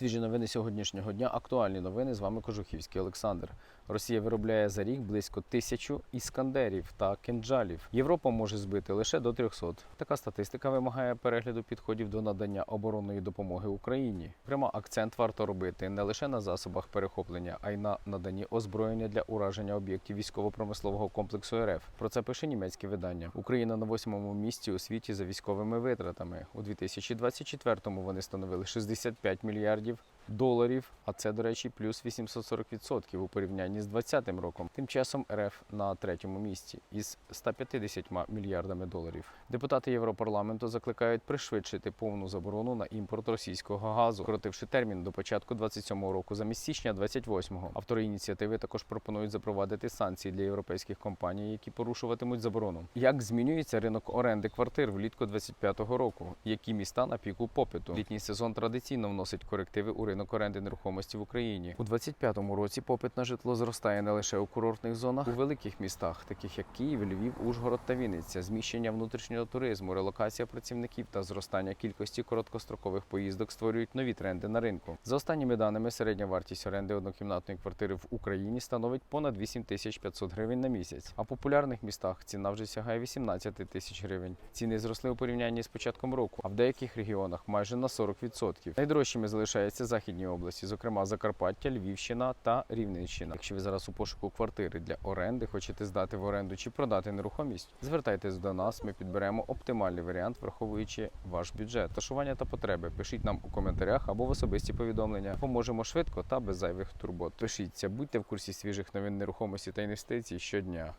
Свіжі новини сьогоднішнього дня. Актуальні новини. З вами Кожухівський Олександр. Росія виробляє за рік близько тисячу іскандерів та кинджалів. Європа може збити лише до 300. Така статистика вимагає перегляду підходів до надання оборонної допомоги Україні. Прямо акцент варто робити не лише на засобах перехоплення, а й на наданні озброєння для ураження об'єктів військово-промислового комплексу РФ. Про це пише німецьке видання. Україна на восьмому місці у світі за військовими витратами. У 2024-му вони становили 65 мільярдів років. Доларів, а це, до речі, плюс 840% у порівнянні з 2020 роком. Тим часом РФ на третьому місці із 150 мільярдами доларів. Депутати Європарламенту закликають пришвидшити повну заборону на імпорт російського газу, коротивши термін до початку 27-го року замість січня 28-го. Автори ініціативи також пропонують запровадити санкції для європейських компаній, які порушуватимуть заборону. Як змінюється ринок оренди квартир влітку 25-го року? Які міста на піку попиту? Літній сезон традиційно вносить корективи у ринок оренди нерухомості в Україні. У 25-му році попит на житло зростає не лише у курортних зонах, у великих містах, таких як Київ, Львів, Ужгород та Вінниця, зміщення внутрішнього туризму, релокація працівників та зростання кількості короткострокових поїздок створюють нові тренди на ринку. За останніми даними, середня вартість оренди однокімнатної квартири в Україні становить понад 8 тисяч 500 гривень на місяць. А в популярних містах ціна вже сягає 18 тисяч гривень. Ціни зросли у порівнянні з початком року, а в деяких регіонах майже на 40%. Найдорожчими залишаються західні області, зокрема Закарпаття, Львівщина та Рівненщина. Якщо ви зараз у пошуку квартири для оренди, хочете здати в оренду чи продати нерухомість, звертайтесь до нас. Ми підберемо оптимальний варіант, враховуючи ваш бюджет, ташування та потреби. Пишіть нам у коментарях або в особисті повідомлення. Поможемо швидко та без зайвих турбот. Пишіться, будьте в курсі свіжих новин нерухомості та інвестицій щодня.